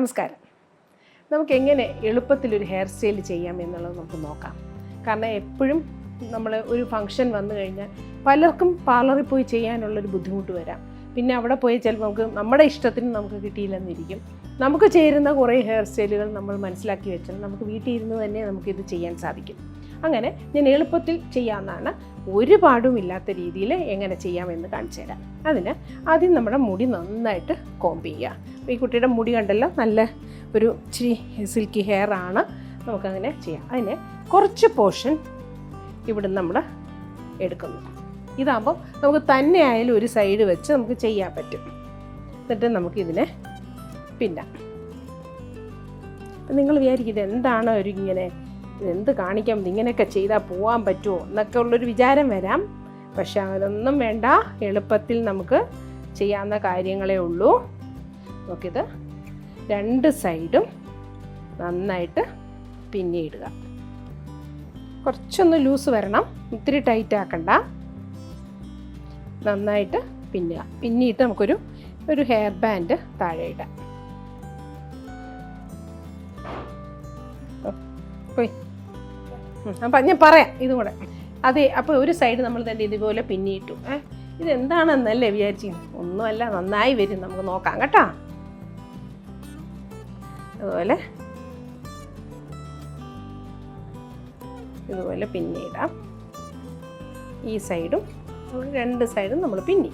നമസ്കാരം. നമുക്കെങ്ങനെ എളുപ്പത്തിലൊരു hair style ചെയ്യാം എന്നുള്ളത് നമുക്ക് നോക്കാം. കാരണം എപ്പോഴും നമ്മൾ ഒരു ഫംഗ്ഷൻ വന്നു കഴിഞ്ഞാൽ പലർക്കും പാർലറിൽ പോയി ചെയ്യാനുള്ളൊരു ബുദ്ധിമുട്ട് വരാം. പിന്നെ അവിടെ പോയി ചിലപ്പോൾ നമുക്ക് നമ്മുടെ ഇഷ്ടത്തിന് നമുക്ക് കിട്ടിയില്ലെന്നിരിക്കും. നമുക്ക് ചേരുന്ന കുറേ ഹെയർ സ്റ്റൈലുകൾ നമ്മൾ മനസ്സിലാക്കി വെച്ചാൽ നമുക്ക് വീട്ടിൽ ഇരുന്ന് തന്നെ നമുക്കിത് ചെയ്യാൻ സാധിക്കും. അങ്ങനെ ഞാൻ എളുപ്പത്തിൽ ചെയ്യാവുന്നതാണ്. ഒരു ഇല്ലാത്ത രീതിയിൽ എങ്ങനെ ചെയ്യാമെന്ന് കാണിച്ചു തരാം. അതിന് ആദ്യം നമ്മുടെ മുടി നന്നായിട്ട് കോമ്പ് ചെയ്യുക. ഈ കുട്ടിയുടെ മുടി കണ്ടല്ലോ നല്ല ഒരു ഇച്ചിരി സിൽക്കി ഹെയർ ആണ്. നമുക്കങ്ങനെ ചെയ്യാം. അതിന് കുറച്ച് പോർഷൻ ഇവിടുന്ന് നമ്മൾ എടുക്കുന്നു. ഇതാകുമ്പോൾ നമുക്ക് തന്നെ ആയാലും ഒരു സൈഡ് വെച്ച് നമുക്ക് ചെയ്യാൻ പറ്റും. എന്നിട്ട് നമുക്കിതിനെ പിന്നാം. നിങ്ങൾ വിചാരിക്കുന്നത് എന്താണ് ഒരു ഇങ്ങനെ എന്ത് കാണിക്കാം? ഇങ്ങനെയൊക്കെ ചെയ്താൽ പോകാൻ പറ്റുമോ? എന്നൊക്കെ ഉള്ളൊരു വിചാരം വരാം. പക്ഷെ അതൊന്നും വേണ്ട. എളുപ്പത്തിൽ നമുക്ക് ചെയ്യാവുന്ന കാര്യങ്ങളേ ഉള്ളൂ. നോക്കിയത്. രണ്ട് സൈഡും നന്നായിട്ട് പിന്നിടുക കുറച്ചൊന്ന് ലൂസ് വരണം. ഒത്തിരി ടൈറ്റ് ആക്കണ്ട. നന്നായിട്ട് പിന്നുക പിന്നിയിട്ട് നമുക്കൊരു ഒരു ഹെയർ ബാൻഡ് താഴെ ഇടാം. പോയി. അപ്പം ഞാൻ പറയാം ഇതും കൂടെ. അതെ അപ്പോൾ ഒരു സൈഡ് നമ്മൾ തന്നെ ഇതുപോലെ പിന്നിയിട്ടു. ഏ ഇതെന്താണെന്നല്ലേ വിചാരിച്ചു ഒന്നുമല്ല നന്നായി വരും. നമുക്ക് നോക്കാം കേട്ടോ. അതുപോലെ. ഇതുപോലെ പിന്നിടാം. ഈ സൈഡും രണ്ട് സൈഡും നമ്മൾ പിന്നി.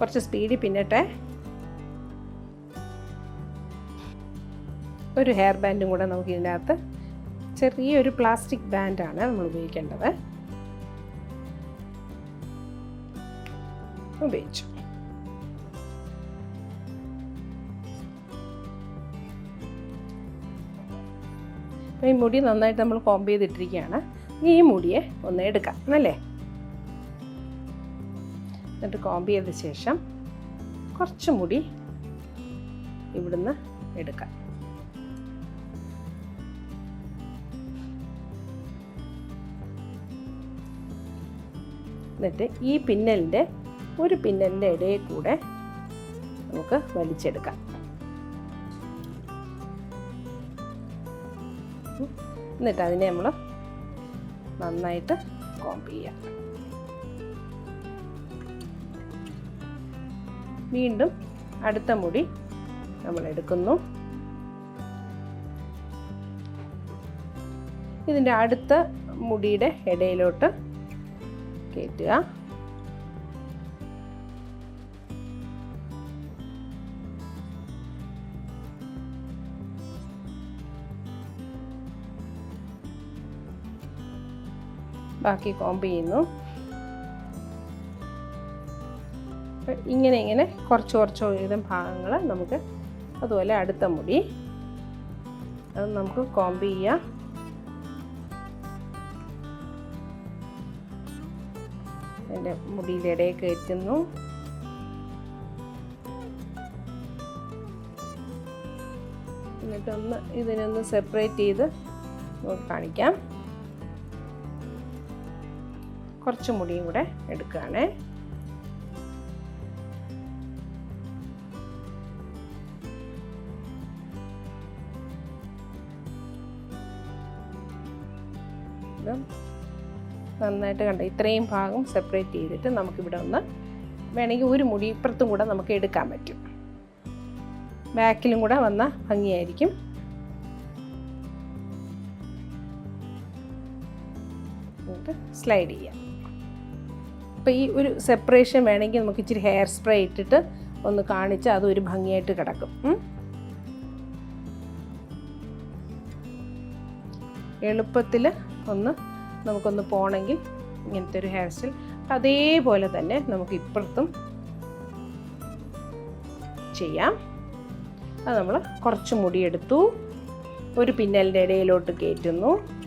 കുറച്ച് സ്പീഡിൽ പിന്നട്ടെ. ഒരു ഹെയർ ബാൻഡും കൂടെ നമുക്ക് ഇതിനകത്ത് ചെറിയൊരു പ്ലാസ്റ്റിക് ബാൻഡാണ് നമ്മൾ ഉപയോഗിക്കേണ്ടത്. ഉപയോഗിച്ചു. ഈ മുടി നന്നായിട്ട് നമ്മൾ കോമ്പ് ചെയ്തിട്ടിരിക്കുകയാണ്. ഈ മുടിയെ ഒന്ന് എടുക്കാം എന്നല്ലേ എന്നിട്ട് കോമ്പ് ചെയ്ത ശേഷം കുറച്ച് മുടി ഇവിടുന്ന് എടുക്കാം. എന്നിട്ട് ഈ പിന്നലിന്റെ ഒരു പിന്നലിന്റെ ഇടയിൽ കൂടെ നമുക്ക് വലിച്ചെടുക്കാം. എന്നിട്ട് അതിനെ നമ്മൾ നന്നായിട്ട് കോമ്പ് ചെയ്യാം വീണ്ടും അടുത്ത മുടി നമ്മൾ എടുക്കുന്നു ഇതിന്റെ അടുത്ത മുടിയുടെ ഇടയിലോട്ട് കയറ്റുക ബാക്കി കോമ്പ് ചെയ്യുന്നു. ഇങ്ങനെ ഇങ്ങനെ കുറച്ച് കുറച്ച് വീതം ഭാഗങ്ങൾ നമുക്ക് അതുപോലെ അടുത്ത മുടി. അത് നമുക്ക് കോമ്പ് ചെയ്യാം. എന്റെ മുടിയിലിടയിൽ കയറ്റുന്നു എന്നിട്ടൊന്ന് ഇതിനൊന്ന് സെപ്പറേറ്റ് ചെയ്ത് നമുക്ക് കാണിക്കാം. കുറച്ച് മുടിയും കൂടെ എടുക്കുകയാണേ. ഇത് നന്നായിട്ട് കണ്ട? ഇത്രയും ഭാഗം സെപ്പറേറ്റ് ചെയ്തിട്ട് നമുക്കിവിടെ ഒന്ന് വേണമെങ്കിൽ ഒരു മുടി ഇപ്പുറത്തും കൂടെ നമുക്ക് എടുക്കാൻ പറ്റും. ബാക്കിലും കൂടെ വന്ന ഭംഗിയായിരിക്കും. നമുക്ക് സ്ലൈഡ് ചെയ്യാം. അപ്പോൾ ഈ ഒരു സെപ്പറേഷൻ വേണമെങ്കിൽ നമുക്ക് ഇച്ചിരി ഹെയർ സ്പ്രേ ഇട്ടിട്ട് ഒന്ന് കാണിച്ച് അതൊരു ഭംഗിയായിട്ട് കിടക്കും. എളുപ്പത്തിൽ ഒന്ന് നമുക്കൊന്ന് പോകണമെങ്കിൽ ഇങ്ങനത്തെ ഒരു ഹെയർ സ്റ്റൈൽ അതേപോലെ തന്നെ നമുക്ക് ഇപ്പുറത്തും ചെയ്യാം. അത് നമ്മൾ കുറച്ച് മുടിയെടുത്തു. ഒരു പിന്നലിന്റെ ഇടയിലോട്ട് കയറ്റുന്നു.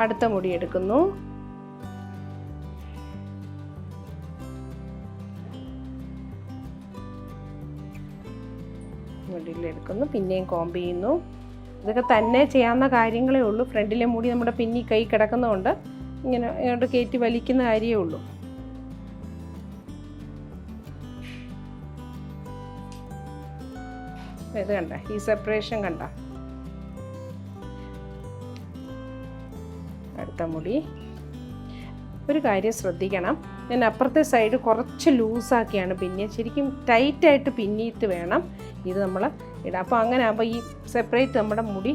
അടുത്ത മുടി എടുക്കുന്നു. മുടിയിലെടുക്കുന്നു. പിന്നെയും കോമ്പ് ചെയ്യുന്നു. ഇതൊക്കെ തന്നെ ചെയ്യാവുന്ന കാര്യങ്ങളേ ഉള്ളൂ. ഫ്രണ്ടിലെ മൂടി നമ്മുടെ പിന്നി കൈ കിടക്കുന്നതുകൊണ്ട് ഇങ്ങനെ ഇങ്ങോട്ട് കയറ്റി വലിക്കുന്ന കാര്യമേ ഉള്ളൂ. ഇത് കണ്ട ഈ സെപ്പറേഷൻ കണ്ട. അടുത്ത മുടി. ഒരു കാര്യം ശ്രദ്ധിക്കണം. ഞാൻ അപ്പുറത്തെ സൈഡ് കുറച്ച് ലൂസാക്കിയാണ് പിന്നെ ശരിക്കും ടൈറ്റായിട്ട് പിന്നീട്ട് വേണം ഇത് നമ്മൾ ഇടാം. അപ്പോൾ അങ്ങനെ ആകുമ്പോൾ ഈ സെപ്പറേറ്റ് നമ്മുടെ മുടി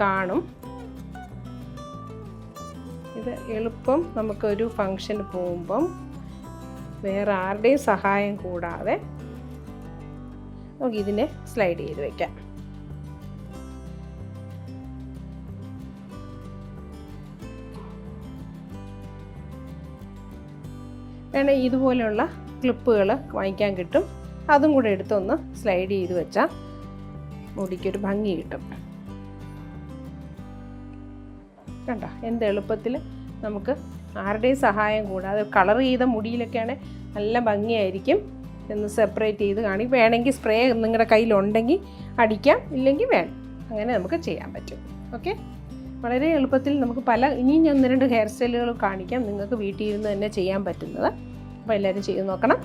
കാണും. ഇത് എളുപ്പം നമുക്കൊരു ഫങ്ഷന് പോകുമ്പം വേറെ ആരുടെയും സഹായം കൂടാതെ നമുക്ക് ഇതിനെ സ്ലൈഡ് ചെയ്ത് വയ്ക്കാം വേണേൽ ഇതുപോലെയുള്ള ക്ലിപ്പുകൾ വാങ്ങിക്കാൻ കിട്ടും. അതും കൂടെ എടുത്തൊന്ന് സ്ലൈഡ് ചെയ്ത് വെച്ചാൽ മുടിക്കൊരു ഭംഗി കിട്ടും. കണ്ട? എന്ത് എളുപ്പത്തിൽ നമുക്ക് ആരുടെയും സഹായം കൂടാതെ കളർ ചെയ്ത മുടിയിലൊക്കെയാണ് നല്ല ഭംഗിയായിരിക്കും എന്ന് സെപ്പറേറ്റ് ചെയ്ത് കാണി. വേണമെങ്കിൽ സ്പ്രേ നിങ്ങളുടെ കയ്യിലുണ്ടെങ്കിൽ അടിക്കാം ഇല്ലെങ്കിൽ വേണം അങ്ങനെ നമുക്ക് ചെയ്യാൻ പറ്റും. ഓക്കെ വളരെ എളുപ്പത്തിൽ നമുക്ക് പല ഇനിയും ഞാൻ ഒന്ന് രണ്ട് ഹെയർ സ്റ്റൈലുകൾ കാണിക്കാം. നിങ്ങൾക്ക് വീട്ടിൽ ഇരുന്ന് തന്നെ ചെയ്യാൻ പറ്റുന്നത്. അപ്പോൾ എല്ലാവരും ചെയ്ത് നോക്കണം.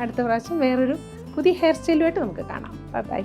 അടുത്ത പ്രാവശ്യം വേറൊരു പുതിയ ഹെയർ സ്റ്റൈലുമായിട്ട് നമുക്ക് കാണാം. Bye bye.